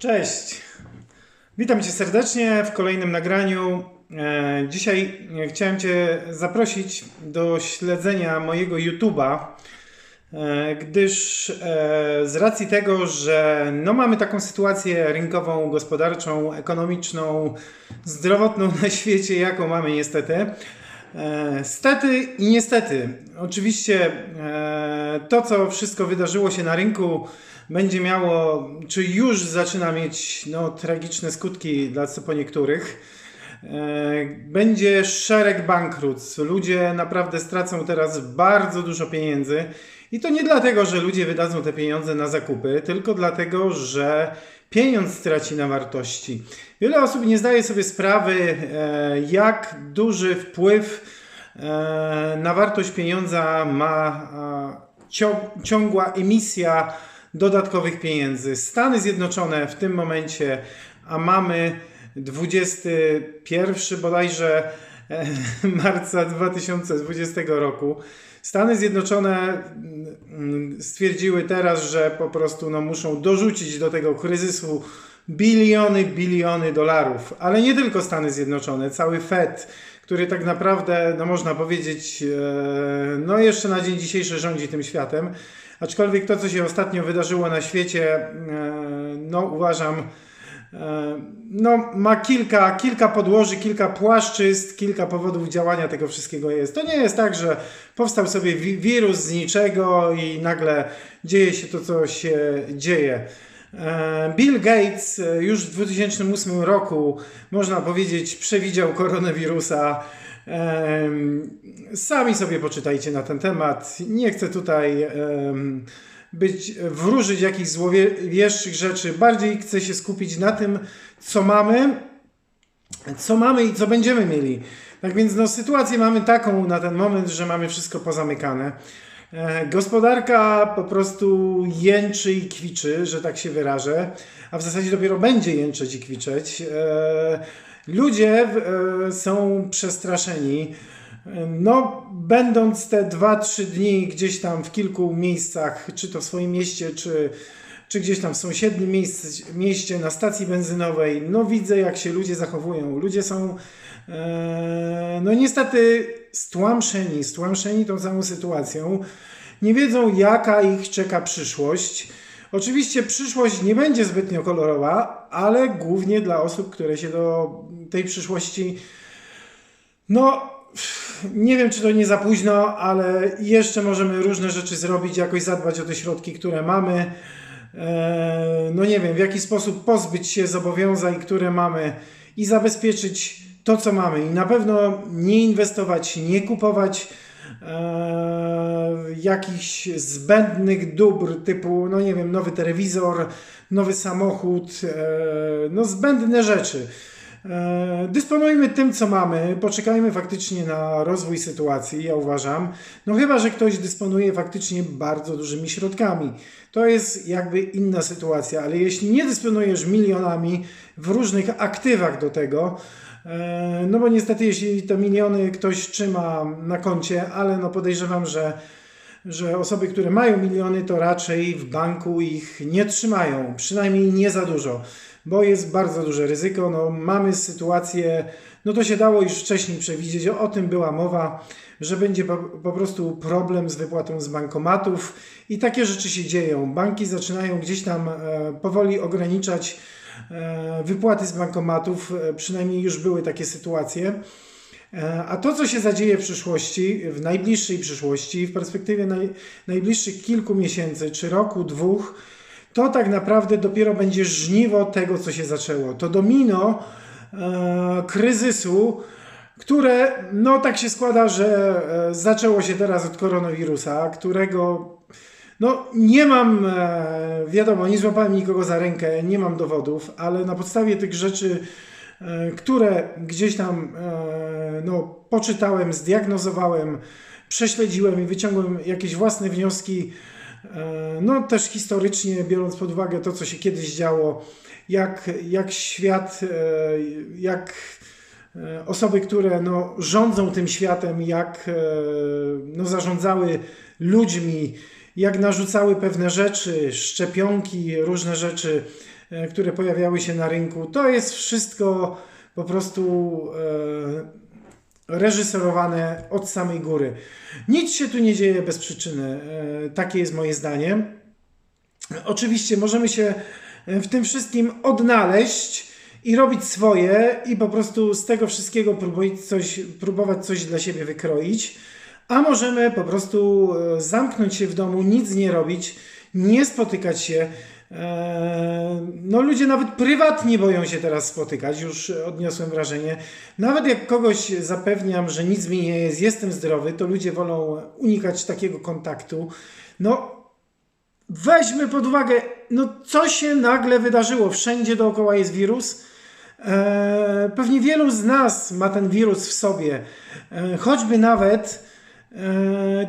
Cześć. Witam Cię serdecznie w kolejnym nagraniu. E, Dzisiaj chciałem Cię zaprosić do śledzenia mojego YouTube'a, e, gdyż e, z racji tego, że no mamy taką sytuację rynkową, gospodarczą, ekonomiczną, zdrowotną na świecie, jaką mamy niestety. E, Stety i niestety. Oczywiście e, to, co wszystko wydarzyło się na rynku, będzie miało, czy już zaczyna mieć no, tragiczne skutki dla co po niektórych. E, Będzie szereg bankructw. Ludzie naprawdę stracą teraz bardzo dużo pieniędzy. I to nie dlatego, że ludzie wydadzą te pieniądze na zakupy, tylko dlatego, że pieniądz straci na wartości. Wiele osób nie zdaje sobie sprawy, e, jak duży wpływ e, na wartość pieniądza ma ciągła emisja dodatkowych pieniędzy. Stany Zjednoczone w tym momencie, a mamy 21 bodajże e, marca 2020 roku. Stany Zjednoczone mm, stwierdziły teraz, że po prostu no, muszą dorzucić do tego kryzysu biliony, biliony dolarów. Ale nie tylko Stany Zjednoczone, cały Fed, który tak naprawdę, no można powiedzieć, e, no jeszcze na dzień dzisiejszy rządzi tym światem. Aczkolwiek to, co się ostatnio wydarzyło na świecie, e, no uważam, e, no, ma kilka, kilka podłoży, kilka płaszczyzn, kilka powodów działania tego wszystkiego jest. To nie jest tak, że powstał sobie wi- wirus z niczego i nagle dzieje się to, co się dzieje. E, Bill Gates e, już w 2008 roku, można powiedzieć, przewidział koronawirusa. Em, Sami sobie poczytajcie na ten temat. Nie chcę tutaj być, wróżyć jakichś złowieszczych rzeczy. Bardziej chcę się skupić na tym, co mamy, co mamy i co będziemy mieli. Tak więc no, sytuację mamy taką na ten moment, że mamy wszystko pozamykane. E, Gospodarka po prostu jęczy i kwiczy, że tak się wyrażę, a w zasadzie dopiero będzie jęczeć i kwiczeć. E, Ludzie e, są przestraszeni. No, będąc te 2-3 dni gdzieś tam w kilku miejscach, czy to w swoim mieście, czy, czy gdzieś tam w sąsiednim miejsc, mieście, na stacji benzynowej, no widzę jak się ludzie zachowują. Ludzie są no niestety stłamszeni, stłamszeni tą całą sytuacją. Nie wiedzą jaka ich czeka przyszłość. Oczywiście przyszłość nie będzie zbytnio kolorowa, ale głównie dla osób, które się do tej przyszłości no, nie wiem, czy to nie za późno, ale jeszcze możemy różne rzeczy zrobić, jakoś zadbać o te środki, które mamy. Eee, No nie wiem, w jaki sposób pozbyć się zobowiązań, które mamy i zabezpieczyć to, co mamy. I na pewno nie inwestować, nie kupować eee, jakichś zbędnych dóbr typu, no nie wiem, nowy telewizor, nowy samochód, eee, no zbędne rzeczy. E, Dysponujmy tym, co mamy, poczekajmy faktycznie na rozwój sytuacji, ja uważam. No chyba, że ktoś dysponuje faktycznie bardzo dużymi środkami. To jest jakby inna sytuacja, ale jeśli nie dysponujesz milionami w różnych aktywach do tego, e, no bo niestety jeśli te miliony ktoś trzyma na koncie, ale no podejrzewam, że że osoby, które mają miliony, to raczej w banku ich nie trzymają, przynajmniej nie za dużo, bo jest bardzo duże ryzyko. No, mamy sytuację, no to się dało już wcześniej przewidzieć, o, tym była mowa, że będzie po, po prostu problem z wypłatą z bankomatów i takie rzeczy się dzieją. Banki zaczynają gdzieś tam e, powoli ograniczać e, wypłaty z bankomatów, e, przynajmniej już były takie sytuacje. E, A to, co się zadzieje w przyszłości, w najbliższej przyszłości, w perspektywie naj, najbliższych kilku miesięcy, czy roku, dwóch, to tak naprawdę dopiero będzie żniwo tego, co się zaczęło. To domino e, kryzysu, które, no tak się składa, że e, zaczęło się teraz od koronawirusa, którego no, nie mam, e, wiadomo, nie złapałem nikogo za rękę, nie mam dowodów, ale na podstawie tych rzeczy, e, które gdzieś tam e, no, poczytałem, zdiagnozowałem, prześledziłem i wyciągłem jakieś własne wnioski, no też historycznie, biorąc pod uwagę to, co się kiedyś działo, jak, jak świat, jak osoby, które no, rządzą tym światem, jak no, zarządzały ludźmi, jak narzucały pewne rzeczy, szczepionki, różne rzeczy e, które pojawiały się na rynku. To jest wszystko po prostu e, reżyserowane od samej góry. Nic się tu nie dzieje bez przyczyny. E, takie jest moje zdanie. Oczywiście możemy się w tym wszystkim odnaleźć i robić swoje i po prostu z tego wszystkiego próbować coś, próbować coś dla siebie wykroić, a możemy po prostu e, zamknąć się w domu, nic nie robić, nie spotykać się. E, no ludzie nawet prywatnie boją się teraz spotykać, już odniosłem wrażenie. Nawet jak kogoś zapewniam, że nic mi nie jest, jestem zdrowy, to ludzie wolą unikać takiego kontaktu. No weźmy pod uwagę, no co się nagle wydarzyło. Wszędzie dookoła jest wirus. E, pewnie wielu z nas ma ten wirus w sobie. Choćby nawet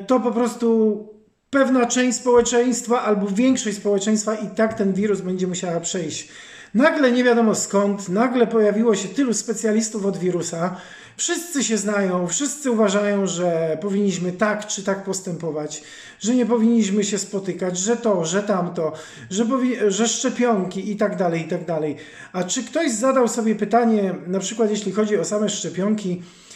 to po prostu pewna część społeczeństwa albo większość społeczeństwa i tak ten wirus będzie musiała przejść. Nagle nie wiadomo skąd, nagle pojawiło się tylu specjalistów od wirusa. Wszyscy się znają, wszyscy uważają, że powinniśmy tak czy tak postępować, że nie powinniśmy się spotykać, że to, że tamto, że, że szczepionki i tak dalej, i tak dalej. A czy ktoś zadał sobie pytanie, na przykład jeśli chodzi o same szczepionki, e,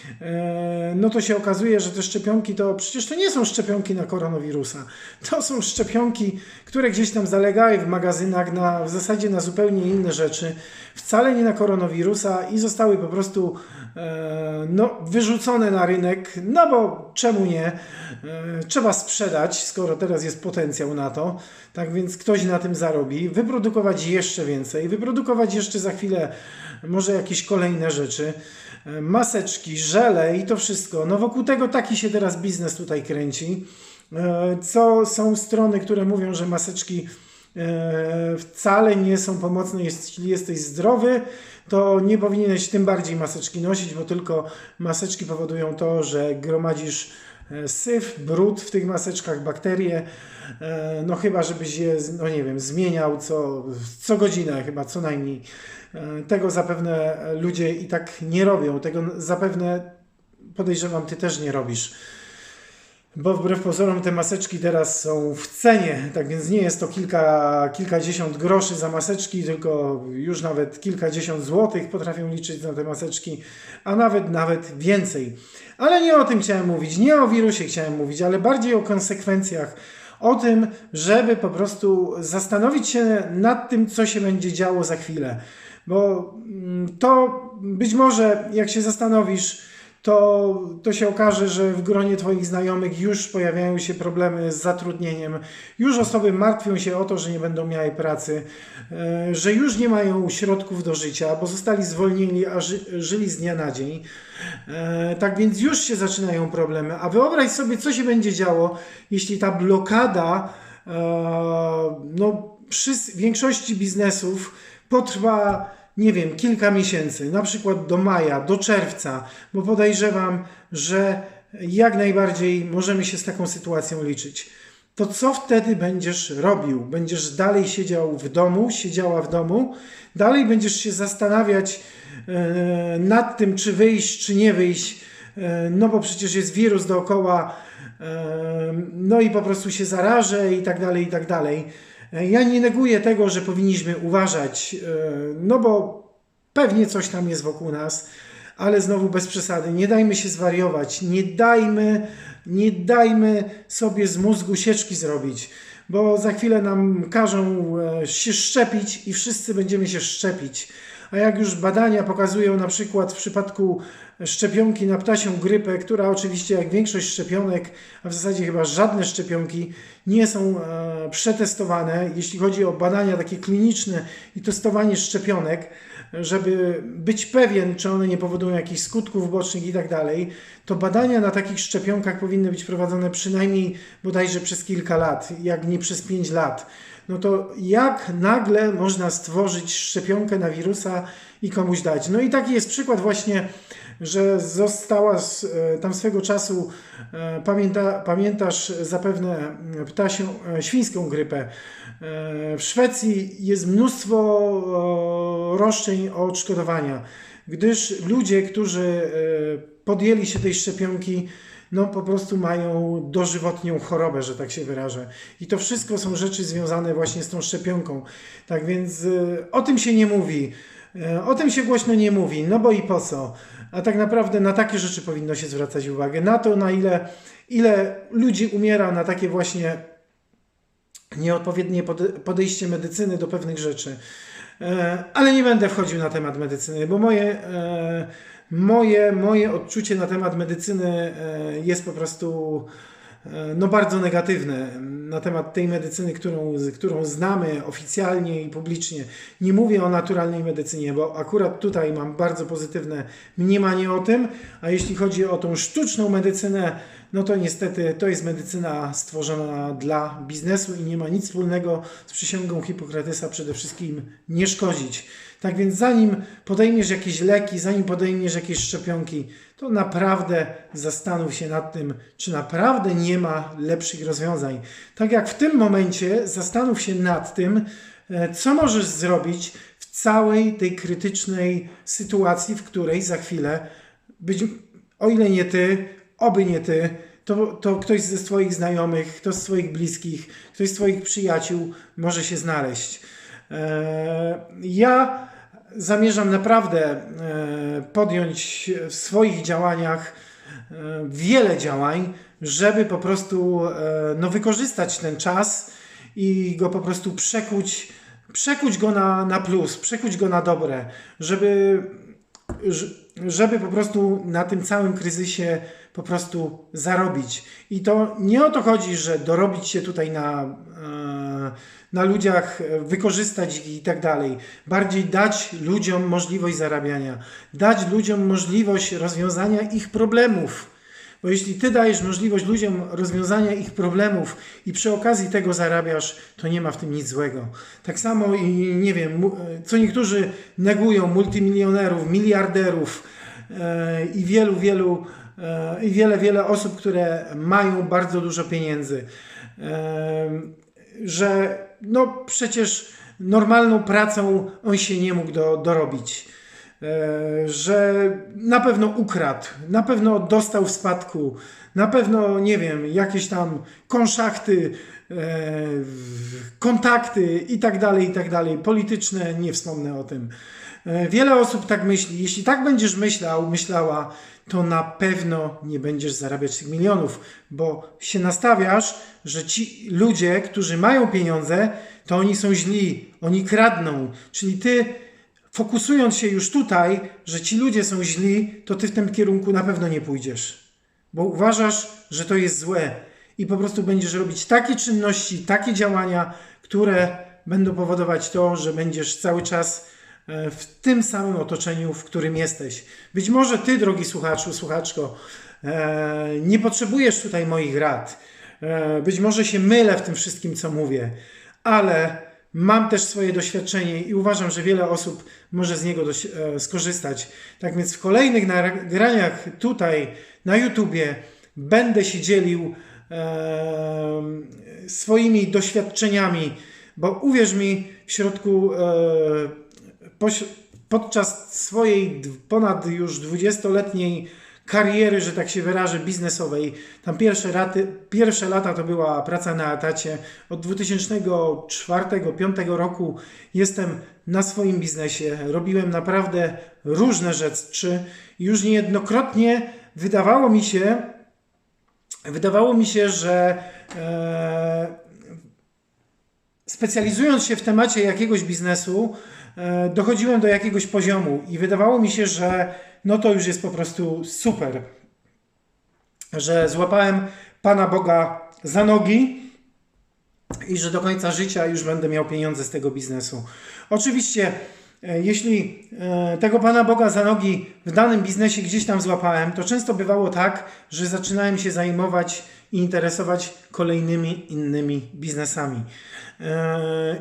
no to się okazuje, że te szczepionki to przecież to nie są szczepionki na koronawirusa. To są szczepionki, które gdzieś tam zalegały w magazynach na, w zasadzie na zupełnie inne rzeczy, wcale nie na koronawirusa i zostały po prostu E, no, wyrzucone na rynek, no bo czemu nie? E, trzeba sprzedać, skoro teraz jest potencjał na to. Tak więc ktoś na tym zarobi. Wyprodukować jeszcze więcej, wyprodukować jeszcze za chwilę może jakieś kolejne rzeczy. E, maseczki, żele i to wszystko. No wokół tego taki się teraz biznes tutaj kręci. Co są strony, które mówią, że maseczki wcale nie są pomocne, jeśli jesteś zdrowy to nie powinieneś tym bardziej maseczki nosić, bo tylko maseczki powodują to, że gromadzisz e, syf, brud w tych maseczkach, bakterie, e, no chyba żebyś je, no nie wiem, zmieniał co, co godzinę chyba, co najmniej. E, tego zapewne ludzie i tak nie robią, tego zapewne podejrzewam, ty też nie robisz. Bo wbrew pozorom te maseczki teraz są w cenie, tak więc nie jest to kilka, kilkadziesiąt groszy za maseczki, tylko już nawet kilkadziesiąt złotych potrafią liczyć na te maseczki, a nawet nawet więcej. Ale nie o tym chciałem mówić, nie o wirusie chciałem mówić, ale bardziej o konsekwencjach. O tym, żeby po prostu zastanowić się nad tym, co się będzie działo za chwilę. Bo mm, to być może, jak się zastanowisz, to, to się okaże, że w gronie Twoich znajomych już pojawiają się problemy z zatrudnieniem, już osoby martwią się o to, że nie będą miały pracy, e, że już nie mają środków do życia, bo zostali zwolnieni, a ży, żyli z dnia na dzień. E, tak więc już się zaczynają problemy. A wyobraź sobie, co się będzie działo, jeśli ta blokada e, no, przy większości biznesów potrwa nie wiem, kilka miesięcy, na przykład do maja, do czerwca, bo podejrzewam, że jak najbardziej możemy się z taką sytuacją liczyć. To co wtedy będziesz robił? Będziesz dalej siedział w domu, siedziała w domu, dalej będziesz się zastanawiać e, nad tym, czy wyjść, czy nie wyjść, e, no bo przecież jest wirus dookoła, e, no i po prostu się zarażę i tak dalej, i tak dalej. Ja nie neguję tego, że powinniśmy uważać, e, no bo pewnie coś tam jest wokół nas, ale znowu bez przesady. Nie dajmy się zwariować, nie dajmy, nie dajmy sobie z mózgu sieczki zrobić, bo za chwilę nam każą e, się szczepić i wszyscy będziemy się szczepić. A jak już badania pokazują na przykład w przypadku szczepionki na ptasią grypę, która oczywiście jak większość szczepionek, a w zasadzie chyba żadne szczepionki nie są e, przetestowane, jeśli chodzi o badania takie kliniczne i testowanie szczepionek, żeby być pewien, czy one nie powodują jakichś skutków bocznych i tak dalej, to badania na takich szczepionkach powinny być prowadzone przynajmniej bodajże przez kilka lat, jak nie przez pięć lat. No to jak nagle można stworzyć szczepionkę na wirusa i komuś dać? No i taki jest przykład właśnie, że została z, e, tam swego czasu, e, pamięta, pamiętasz zapewne ptasią, e, świńską grypę. W Szwecji jest mnóstwo roszczeń o odszkodowania, gdyż ludzie, którzy podjęli się tej szczepionki, no po prostu mają dożywotnią chorobę, że tak się wyrażę. I to wszystko są rzeczy związane właśnie z tą szczepionką. Tak więc o tym się nie mówi. Y, o tym się głośno nie mówi, no bo i po co? A tak naprawdę na takie rzeczy powinno się zwracać uwagę. Na to, na ile, ile ludzi umiera na takie właśnie nieodpowiednie podejście medycyny do pewnych rzeczy. E, ale nie będę wchodził na temat medycyny, bo moje, e, moje, moje odczucie na temat medycyny e, jest po prostu no bardzo negatywne na temat tej medycyny, którą, którą znamy oficjalnie i publicznie. Nie mówię o naturalnej medycynie, bo akurat tutaj mam bardzo pozytywne mniemanie o tym, a jeśli chodzi o tą sztuczną medycynę, no to niestety to jest medycyna stworzona dla biznesu i nie ma nic wspólnego z przysięgą Hipokratysa przede wszystkim nie szkodzić. Tak więc zanim podejmiesz jakieś leki, zanim podejmiesz jakieś szczepionki, to naprawdę zastanów się nad tym, czy naprawdę nie ma lepszych rozwiązań. Tak jak w tym momencie zastanów się nad tym, e, co możesz zrobić w całej tej krytycznej sytuacji, w której za chwilę być, o ile nie ty, oby nie ty, to, to ktoś ze swoich znajomych, ktoś z swoich bliskich, ktoś z swoich przyjaciół może się znaleźć. E, ja zamierzam naprawdę e, podjąć w swoich działaniach e, wiele działań, żeby po prostu no, wykorzystać ten czas i go po prostu przekuć, przekuć go na, na plus, przekuć go na dobre, żeby, żeby po prostu na tym całym kryzysie po prostu zarobić. I to nie o to chodzi, że dorobić się tutaj na, e, na ludziach, wykorzystać ich i tak dalej. Bardziej dać ludziom możliwość zarabiania, dać ludziom możliwość rozwiązania ich problemów. Bo jeśli ty dajesz możliwość ludziom rozwiązania ich problemów i przy okazji tego zarabiasz, to nie ma w tym nic złego. Tak samo i nie wiem, co niektórzy negują multimilionerów, miliarderów e, i wielu, wielu i wiele, wiele osób, które mają bardzo dużo pieniędzy, że no przecież normalną pracą on się nie mógł do, dorobić, e, że na pewno ukradł, na pewno dostał w spadku, na pewno, nie wiem, jakieś tam konszachty, e, kontakty i tak dalej, i tak dalej, polityczne, nie wspomnę o tym. E, wiele osób tak myśli. Jeśli tak będziesz myślał, myślała, to na pewno nie będziesz zarabiać tych milionów, bo się nastawiasz, że ci ludzie, którzy mają pieniądze, to oni są źli, oni kradną. Czyli ty, fokusując się już tutaj, że ci ludzie są źli, to ty w tym kierunku na pewno nie pójdziesz, bo uważasz, że to jest złe i po prostu będziesz robić takie czynności, takie działania, które będą powodować to, że będziesz cały czas w tym samym otoczeniu, w którym jesteś. Być może Ty, drogi słuchaczu, słuchaczko, e, nie potrzebujesz tutaj moich rad. E, być może się mylę w tym wszystkim, co mówię, ale mam też swoje doświadczenie i uważam, że wiele osób może z niego skorzystać. Tak więc w kolejnych nagraniach tutaj na YouTubie będę się dzielił swoimi doświadczeniami, bo uwierz mi, w środku podczas swojej ponad już 20-letniej kariery, że tak się wyrażę, biznesowej. Tam pierwsze, raty, pierwsze lata to była praca na etacie. Od 2004-2005 roku jestem na swoim biznesie. Robiłem naprawdę różne rzeczy. Już niejednokrotnie wydawało mi się, wydawało mi się, że e, specjalizując się w temacie jakiegoś biznesu, dochodziłem do jakiegoś poziomu i wydawało mi się, że no to już jest po prostu super, że złapałem Pana Boga za nogi i że do końca życia już będę miał pieniądze z tego biznesu. Oczywiście, e, jeśli e, tego Pana Boga za nogi w danym biznesie gdzieś tam złapałem, to często bywało tak, że zaczynałem się zajmować i interesować kolejnymi innymi biznesami.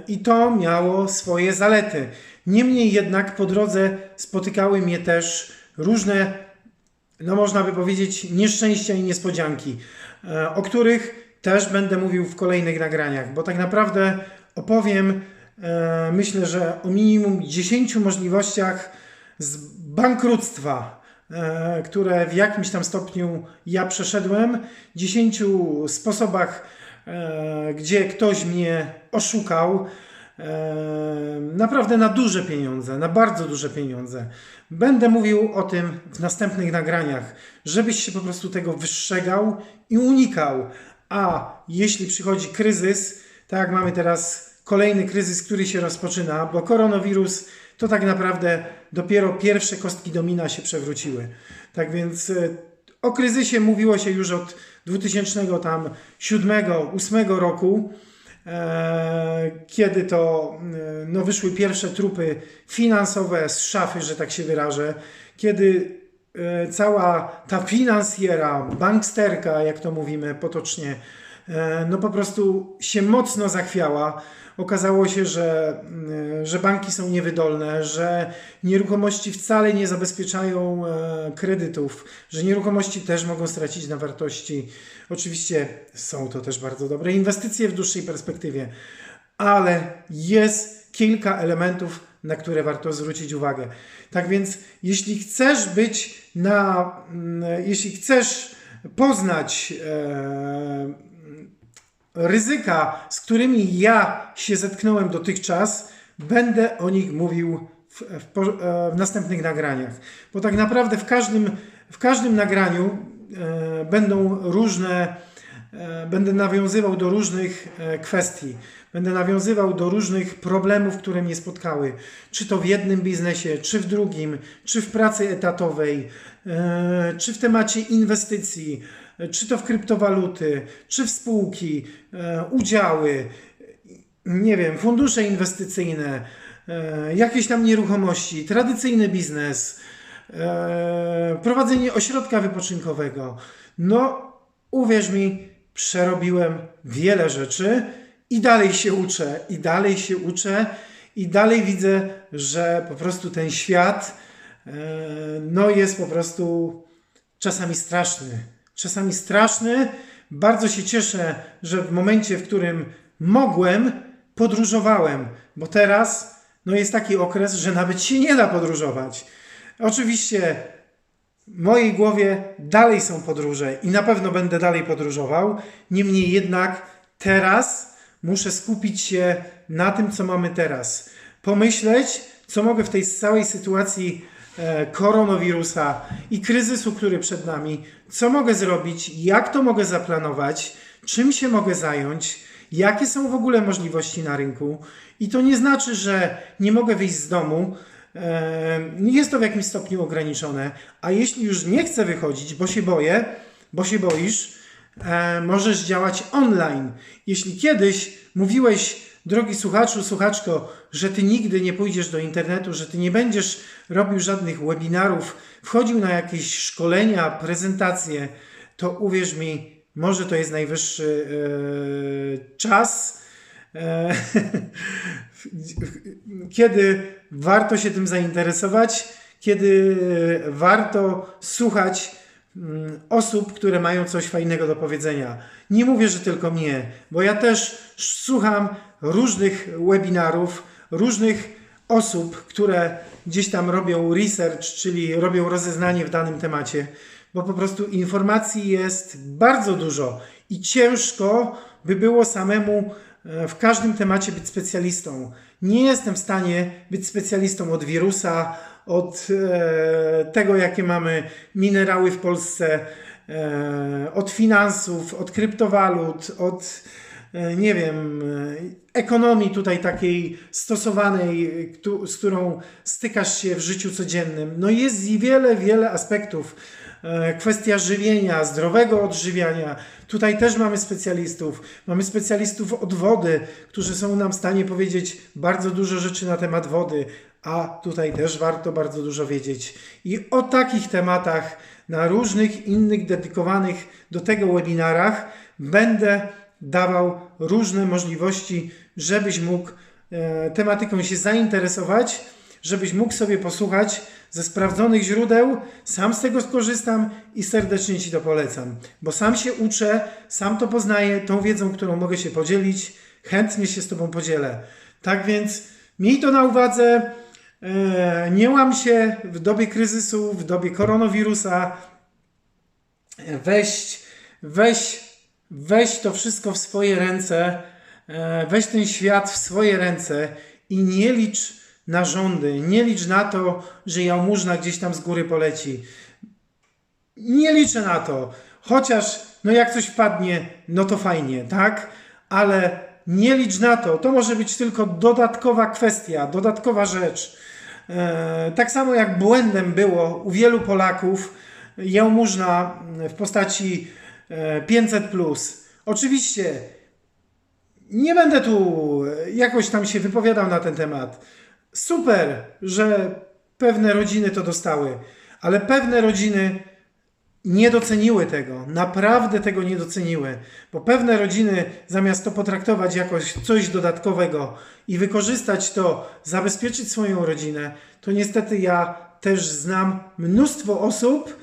I to miało swoje zalety. Niemniej jednak po drodze spotykały mnie też różne, no można by powiedzieć, nieszczęścia i niespodzianki, e, o których też będę mówił w kolejnych nagraniach, bo tak naprawdę opowiem, e, myślę, że o minimum 10 możliwościach z bankructwa e, które w jakimś tam stopniu ja przeszedłem, 10 sposobach, e, gdzie ktoś mnie oszukał, e, naprawdę na duże pieniądze, na bardzo duże pieniądze. Będę mówił o tym w następnych nagraniach, żebyś się po prostu tego wystrzegał i unikał. A jeśli przychodzi kryzys, tak jak mamy teraz kolejny kryzys, który się rozpoczyna, bo koronawirus to tak naprawdę dopiero pierwsze kostki domina się przewróciły. Tak więc e, o kryzysie mówiło się już od 2007-2008 roku, e, kiedy to e, no, wyszły pierwsze trupy finansowe z szafy, że tak się wyrażę, kiedy cała ta finansjera, banksterka, jak to mówimy potocznie, no po prostu się mocno zachwiała okazało się, że, mm, że banki są niewydolne, że nieruchomości wcale nie zabezpieczają e, kredytów, że nieruchomości też mogą stracić na wartości. Oczywiście są to też bardzo dobre inwestycje w dłuższej perspektywie, ale jest kilka elementów, na które warto zwrócić uwagę. Tak więc, jeśli chcesz być na, mm, jeśli chcesz poznać e, ryzyka, z którymi ja się zetknąłem dotychczas, będę o nich mówił w, w, e, w następnych nagraniach. Bo tak naprawdę w każdym, w każdym nagraniu e, będą różne, e, będę nawiązywał do różnych e, kwestii. Będę nawiązywał do różnych problemów, które mnie spotkały. Czy to w jednym biznesie, czy w drugim, czy w pracy etatowej, e, czy w temacie inwestycji czy to w kryptowaluty, czy w spółki, e, udziały, nie wiem, fundusze inwestycyjne, e, jakieś tam nieruchomości, tradycyjny biznes, e, prowadzenie ośrodka wypoczynkowego. No, uwierz mi, przerobiłem wiele rzeczy i dalej się uczę, i dalej się uczę, i dalej widzę, że po prostu ten świat no, jest po prostu czasami straszny czasami straszny. Bardzo się cieszę, że w momencie, w którym mogłem, podróżowałem, bo teraz no jest taki okres, że nawet się nie da podróżować. Oczywiście w mojej głowie dalej są podróże i na pewno będę dalej podróżował. Niemniej jednak teraz muszę skupić się na tym, co mamy teraz. Pomyśleć, co mogę w tej całej sytuacji koronawirusa i kryzysu, który przed nami, co mogę zrobić, jak to mogę zaplanować, czym się mogę zająć, jakie są w ogóle możliwości na rynku. I to nie znaczy, że nie mogę wyjść z domu. E, jest to w jakimś stopniu ograniczone, a jeśli już nie chcę wychodzić, bo się boję, bo się boisz, e, możesz działać online. Jeśli kiedyś mówiłeś drogi słuchaczu, słuchaczko, że ty nigdy nie pójdziesz do internetu, że ty nie będziesz robił żadnych webinarów, wchodził na jakieś szkolenia, prezentacje, to uwierz mi, może to jest najwyższy e, czas, e, kiedy warto się tym zainteresować, kiedy warto słuchać mm, osób, które mają coś fajnego do powiedzenia. Nie mówię, że tylko mnie, bo ja też słucham różnych webinarów, różnych osób, które gdzieś tam robią research, czyli robią rozeznanie w danym temacie, bo po prostu informacji jest bardzo dużo i ciężko by było samemu e, w każdym temacie być specjalistą. Nie jestem w stanie być specjalistą od wirusa, od e, tego, jakie mamy minerały w Polsce, e, od finansów, od kryptowalut, od nie wiem, e, ekonomii tutaj takiej stosowanej, z którą stykasz się w życiu codziennym. No jest wiele, wiele aspektów. E, kwestia żywienia, zdrowego odżywiania. Tutaj też mamy specjalistów. Mamy specjalistów od wody, którzy są nam w stanie powiedzieć bardzo dużo rzeczy na temat wody, a tutaj też warto bardzo dużo wiedzieć. I o takich tematach na różnych innych dedykowanych do tego webinarach będę dawał różne możliwości, żebyś mógł e, tematyką się zainteresować, żebyś mógł sobie posłuchać ze sprawdzonych źródeł. Sam z tego skorzystam i serdecznie Ci to polecam, bo sam się uczę, sam to poznaję, tą wiedzą, którą mogę się podzielić, chętnie się z Tobą podzielę. Tak więc miej to na uwadze. E, nie łam się w dobie kryzysu, w dobie koronawirusa. Weź, weź, weź to wszystko w swoje ręce, e, weź ten świat w swoje ręce i nie licz na rządy, nie licz na to, że jałmużna gdzieś tam z góry poleci. Nie liczę na to. Chociaż, no jak coś wpadnie, no to fajnie, tak? Ale nie licz na to. To może być tylko dodatkowa kwestia, dodatkowa rzecz. E, tak samo jak błędem było u wielu Polaków jałmużna w postaci 500. Oczywiście nie będę tu jakoś tam się wypowiadał na ten temat. Super, że pewne rodziny to dostały, ale pewne rodziny nie doceniły tego, naprawdę tego nie doceniły, bo pewne rodziny zamiast to potraktować jakoś coś dodatkowego i wykorzystać to, zabezpieczyć swoją rodzinę, to niestety ja też znam mnóstwo osób,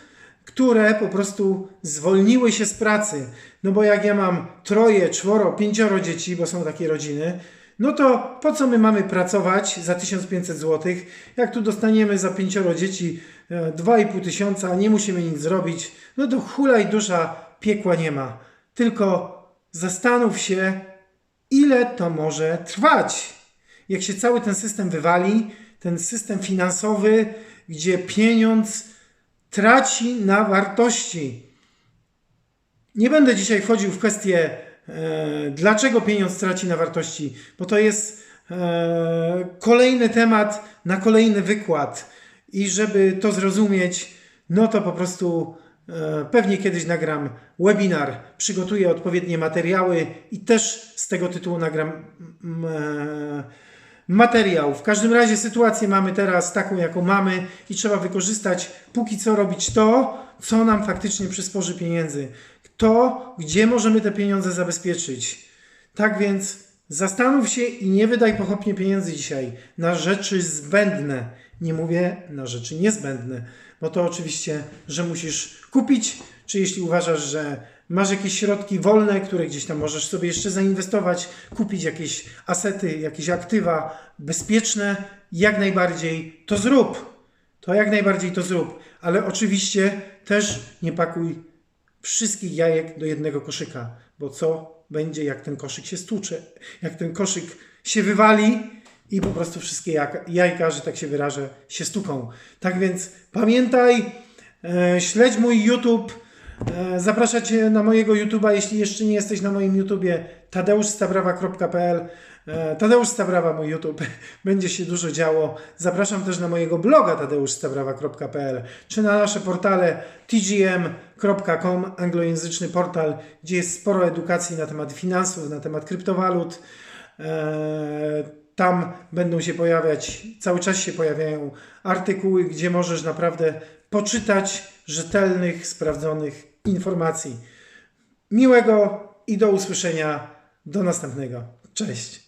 które po prostu zwolniły się z pracy. No bo jak ja mam troje, czworo, pięcioro dzieci, bo są takie rodziny, no to po co my mamy pracować za 1500 zł, jak tu dostaniemy za pięcioro dzieci 2,5 e, tysiąca, nie musimy nic zrobić, no to hulaj dusza, piekła nie ma. Tylko zastanów się, ile to może trwać. Jak się cały ten system wywali, ten system finansowy, gdzie pieniądz traci na wartości. Nie będę dzisiaj wchodził w kwestię E, dlaczego pieniądz traci na wartości? Bo to jest e, kolejny temat na kolejny wykład. I żeby to zrozumieć, no to po prostu e, pewnie kiedyś nagram webinar, przygotuję odpowiednie materiały i też z tego tytułu nagram materiał. W każdym razie sytuację mamy teraz taką, jaką mamy i trzeba wykorzystać, póki co robić to, co nam faktycznie przysporzy pieniędzy to, gdzie możemy te pieniądze zabezpieczyć. Tak więc zastanów się i nie wydaj pochopnie pieniędzy dzisiaj na rzeczy zbędne. Nie mówię na rzeczy niezbędne, bo to oczywiście, że musisz kupić, czy jeśli uważasz, że masz jakieś środki wolne, które gdzieś tam możesz sobie jeszcze zainwestować, kupić jakieś asety, jakieś aktywa bezpieczne, jak najbardziej to zrób. To jak najbardziej to zrób, ale oczywiście też nie pakuj wszystkich jajek do jednego koszyka, bo co będzie, jak ten koszyk się stłucze, jak ten koszyk się wywali i po prostu wszystkie jajka, jajka że tak się wyrażę, się stuką. Tak więc pamiętaj, e, śledź mój YouTube, zapraszam Cię na mojego YouTube'a, jeśli jeszcze nie jesteś na moim YouTubie, tadeuszstabrawa.pl E, Tadeusz Stabrawa, mój YouTube, będzie się dużo działo. Zapraszam też na mojego bloga tadeuszstabrawa.pl czy na nasze portale tgm.com, anglojęzyczny portal, gdzie jest sporo edukacji na temat finansów, na temat kryptowalut. E, tam będą się pojawiać, cały czas się pojawiają artykuły, gdzie możesz naprawdę poczytać rzetelnych, sprawdzonych informacji. Miłego i do usłyszenia. Do następnego. Cześć.